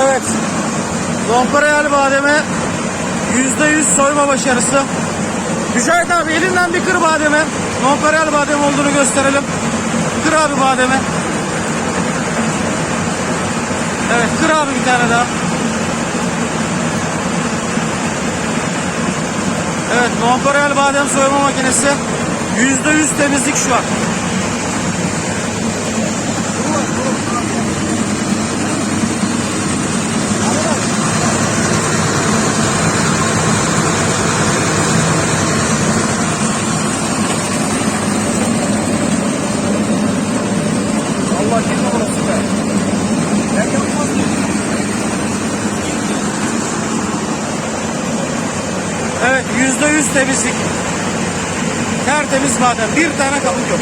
Evet. Nonpareal bademe %100 soyma başarısı. Mücahit abi elinden bir kır bademe. Nonpareal badem olduğunu gösterelim. Kır abi bademe. Evet kır abi bir tane daha. Evet nonpareal badem soyma makinesi. %100 temizlik şu an. Evet yüzde yüz temizlik. Tertemiz badem. Bir tane kabuk yok.